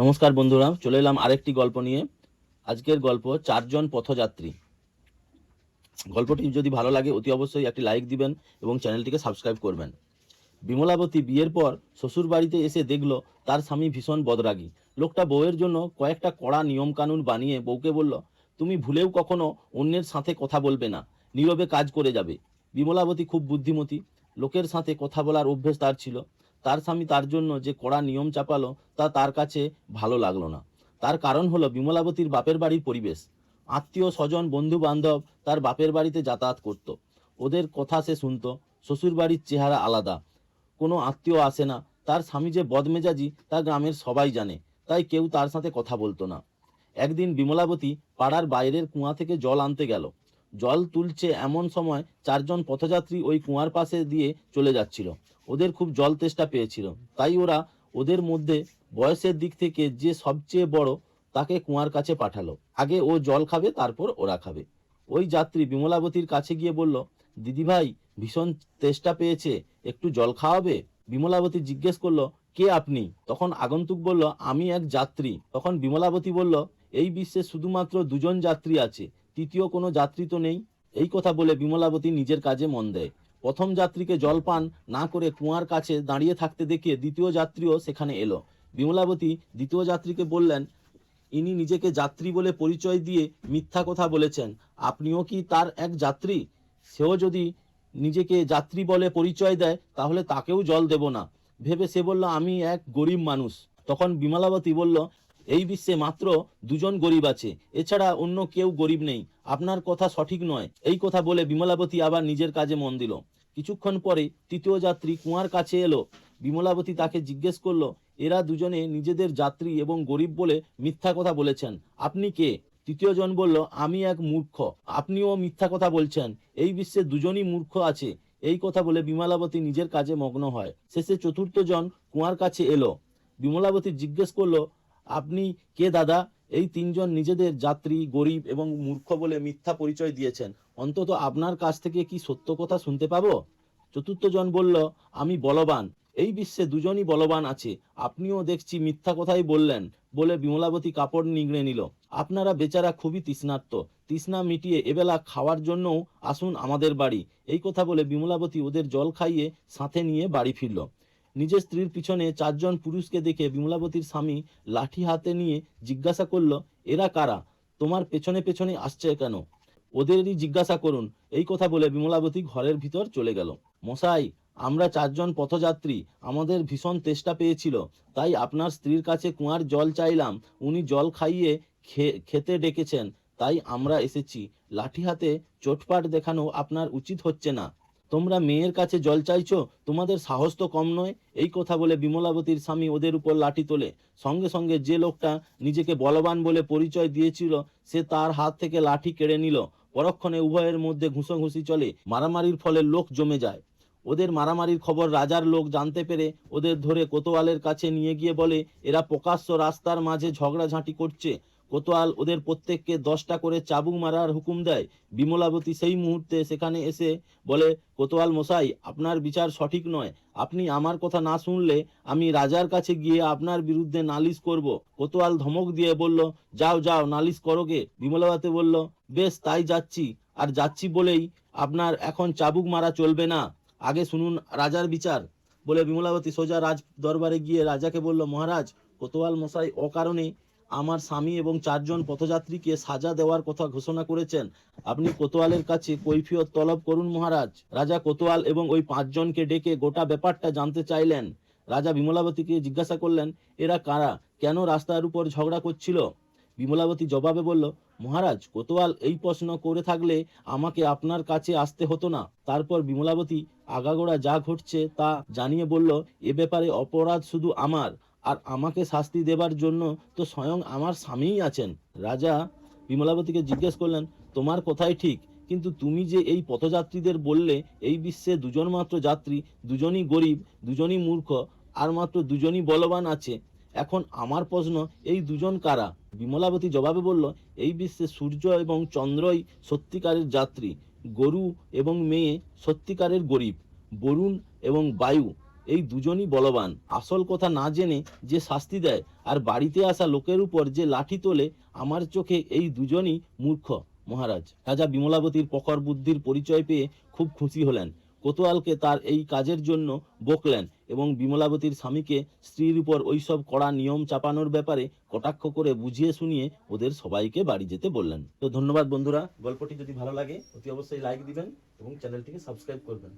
নমস্কার বন্ধুরা চলে এলাম আরেকটি গল্প নিয়ে। আজকের গল্প চারজন পথযাত্রী। গল্পটি যদি ভালো লাগে, অতি অবশ্যই একটি লাইক দিবেন এবং চ্যানেলটিকে সাবস্ক্রাইব করবেন। বিমলাবতী বিয়ের পর শ্বশুর বাড়িতে এসে দেখল, তার স্বামী ভীষণ বদরাগী। লোকটা বউয়ের জন্য কয়েকটা কড়া নিয়ম কানুন বানিয়ে বউকে বলল, তুমি ভুলেও কখনো অন্যের সাথে কথা বলবে না, নীরবে কাজ করে যাবে। বিমলাবতী খুব বুদ্ধিমতী, লোকের সাথে কথা বলার অভ্যেস তার ছিল। তার স্বামী তার জন্য যে কড়া নিয়ম চাপালো, তা তার কাছে ভালো লাগল না। তার কারণ হলো বিমলাবতীর বাপের বাড়ির পরিবেশ। আত্মীয়, স্বজন বন্ধু বান্ধব তার বাপের বাড়িতে যাতায়াত করত। ওদের কথা সে শুনত, শ্বশুর বাড়ির চেহারা আলাদা। কোনো আত্মীয় আসে না। তার স্বামী যে বদমেজাজি, তা গ্রামের সবাই জানে। তাই কেউ তার সাথে কথা বলতো না। একদিন বিমলাবতী পাড়ার বাইরের কুয়া থেকে জল আনতে গেল। জল তুলছে এমন সময় চারজন পথযাত্রী ওই কুয়ার পাশে দিয়ে চলে যাচ্ছিল। ওদের খুব জল তেষ্টা পেয়েছিল। তাই ওরা ওদের মধ্যে বয়সের দিক থেকে যে সবচেয়ে বড় তাকে কুয়ার কাছে পাঠালো। আগে ও জল খাবে, তারপর ওরা খাবে। ওই যাত্রী বিমলাবতীর কাছে গিয়ে বলল, দিদিভাই, ভীষণ তেষ্টা পেয়েছে, একটু জল খাওয়াবে? বিমলাবতী জিজ্ঞেস করল, কে আপনি? তখন আগন্তুক বলল, আমি এক যাত্রী। তখন বিমলাবতী বলল, এই বিশ্বে শুধুমাত্র দুজন যাত্রী আছে তৃতীয় কোনো যাত্রী তো নেই। এই কথা বলে বিমলাবতী নিজের কাজে মন দেয়। প্রথম যাত্রীকে জলপান না করে কুয়ার কাছে দাঁড়িয়ে থাকতে দেখে দ্বিতীয় যাত্রীও সেখানে এলো। বিমলাবতী দ্বিতীয় যাত্রীকে বললেন, ইনি নিজেকে যাত্রী বলে পরিচয় দিয়ে মিথ্যা কথা বলেছেন। আপনিও কি তার এক যাত্রী? সেও যদি নিজেকে যাত্রী বলে পরিচয় দেয়, তাহলে তাকেও জল দেব না। ভেবে সে বলল, আমি এক গরিব মানুষ। তখন বিমলাবতী বলল এই বিশ্বে মাত্র দুজন গরিব আছে। এছাড়া অন্য কেউ গরিব নেই। আপনার কথা সঠিক নয়। এই কথা বলে বিমলাবতী আবার নিজের কাজে মন দিল। কিছুক্ষণ পরে তৃতীয় যাত্রী কুয়ার কাছে এলো। বিমলাবতী তাকে জিজ্ঞেস করল, এরা দুজনে নিজেদের যাত্রী এবং গরিব বলে মিথ্যা কথা বলেছেন। আপনি কে? তৃতীয় জন বলল, আমি এক মূর্খ। আপনিও মিথ্যা কথা বলছেন। এই বিশ্বে দুজনই মূর্খ আছে। এই কথা বলে বিমলাবতী নিজের কাজে মগ্ন হয়। শেষে চতুর্থ জন কুয়ার কাছে এলো। বিমলাবতী জিজ্ঞেস করল আপনি কে দাদা? এই তিনজন নিজেদের যাত্রী, গরিব এবং মূর্খ বলে মিথ্যা পরিচয় দিয়েছেন। অন্তত আপনার কাছ থেকে কি সত্য কথা শুনতে পাবো? চতুর্থ জন বলল, আমি বলবান। এই বিশ্বে দুজনই বলবান আছে। আপনিও দেখছি মিথ্যা কথাই বললেন বলে বিমলাবতী কাপড় নিগড়ে নিল। আপনারা বেচারা খুবই তৃষ্ণার্ত। তৃষ্ণা মিটিয়ে এবেলা খাওয়ার জন্যও আসুন আমাদের বাড়ি। এই কথা বলে বিমলাবতী ওদের জল খাইয়ে সাথে নিয়ে বাড়ি ফিরল। নিজের স্ত্রীর পিছনে চারজন পুরুষকে দেখে বিমলাবতীর স্বামী লাঠি হাতে নিয়ে জিজ্ঞাসা করল, এরা কারা? তোমার পেছনে পেছনে আসছে কেন? ওদেরই জিজ্ঞাসা করুন। এই কথা বলে বিমলাবতী ঘরের ভিতর চলে গেল। মশাই, আমরা চারজন পথযাত্রী, আমাদের ভীষণ তেষ্টা পেয়েছিল, তাই আপনার স্ত্রীর কাছে কুয়ার জল চাইলাম। উনি জল খাইয়ে খেতে ডেকেছেন, তাই আমরা এসেছি। লাঠি হাতে চোটপাট দেখানো আপনার উচিত হচ্ছে না। তোমরা মেয়ের কাছে জল চাইছো, তোমাদের সাহস তো কম নয়। এই কথা বলে বিমলাবতীর স্বামী ওদের উপর লাঠি তোলে। সঙ্গে সঙ্গে যে লোকটা নিজেকে বলবান বলে পরিচয় দিয়েছিল, সে তার হাত থেকে লাঠি কেড়ে নিল। পরক্ষণে উভয়ের মধ্যে ঘুষোঘুষি চলে। মারামারির ফলে লোক জমে যায়। ওদের মারামারির খবর রাজার লোক জানতে পেরে ওদের ধরে কোতোয়ালের কাছে নিয়ে গিয়ে বলে, এরা প্রকাশ্য রাস্তার মাঝে ঝগড়াঝাঁটি করছে। কোতোয়াল ওদের প্রত্যেককে দশটা করে চাবুক মারার হুকুম দেয়। বিমলাবতী সেই মুহূর্তে সেখানে এসে বলে, কোতোয়াল মশাই, আপনার বিচার সঠিক নয়। আপনি আমার কথা না শুনলে আমি রাজার কাছে গিয়ে আপনার বিরুদ্ধে নালিশ করব। কোতোয়াল ধমক দিয়ে বলল, যাও যাও, নালিশ করোগে বিমলাবতী বলল, বেশ, তাই যাচ্ছি। আর যাচ্ছি বলেই আপনার এখন চাবুক মারা চলবে না। আগে শুনুন রাজার বিচার। বলে বিমলাবতী সোজা রাজ দরবারে গিয়ে রাজাকে বলল, মহারাজ, কোতোয়াল মশাই অকারণে আমার স্বামী এবং চারজন পথযাত্রীকে সাজা দেওয়ার কথা ঘোষণা করেছেন। আপনি কোতোয়ালের কাছে কৈফিয়ত তলব করুন মহারাজ। রাজা কোতোয়াল এবং ওই পাঁচজনকে ডেকে গোটা ব্যাপারটা জানতে চাইলেন। রাজা বিমলাবতীকে জিজ্ঞাসা করলেন, এরা কারা? কেন রাস্তার উপর ঝগড়া করছিল? বিমলাবতী জবাবে বলল, মহারাজ, কোতোয়াল এই প্রশ্ন করে থাকলে আমাকে আপনার কাছে আসতে হতো না। তারপর বিমলাবতী আগাগোড়া যা ঘটছে তা জানিয়ে বলল, এ ব্যাপারে অপরাধ শুধু আমার। আর আমাকে শাস্তি দেবার জন্য তো স্বয়ং আমার স্বামীই আছেন। রাজা বিমলাবতীকে জিজ্ঞেস করলেন, তোমার কথাই ঠিক, কিন্তু তুমি যে এই পথযাত্রীদের বললে, এই বিশ্বে দুজন মাত্র যাত্রী, দুজনই গরিব, দুজনই মূর্খ, আর মাত্র দুজনই বলবান আছে, এখন আমার প্রশ্ন, এই দুজন কারা? বিমলাবতী জবাবে বলল, এই বিশ্বে সূর্য এবং চন্দ্রই সত্যিকারের যাত্রী, গরু এবং মেয়ে সত্যিকারের গরিব, বরুণ এবং বায়ু এই দুজনই বলবান। আসল কথা না জেনে যে শাস্তি দেয় আর বাড়িতে আসা লোকের উপর যে লাঠি তোলে, আমার চোখে এই দুজনই মূর্খ, মহারাজ। রাজা বিমলাবতীর প্রখর বুদ্ধির পরিচয় পেয়ে খুব খুশি হলেন। কোতোয়ালকে তার এই কাজের জন্য বকলেন এবং বিমলাবতীর স্বামীকে স্ত্রীর উপর ওইসব কড়া নিয়ম চাপানোর ব্যাপারে কটাক্ষ করে বুঝিয়ে শুনিয়ে ওদের সবাইকে বাড়ি যেতে বললেন। তো ধন্যবাদ বন্ধুরা। গল্পটি যদি ভালো লাগে, অতি অবশ্যই লাইক দিবেন এবং চ্যানেলটিকে সাবস্ক্রাইব করবেন।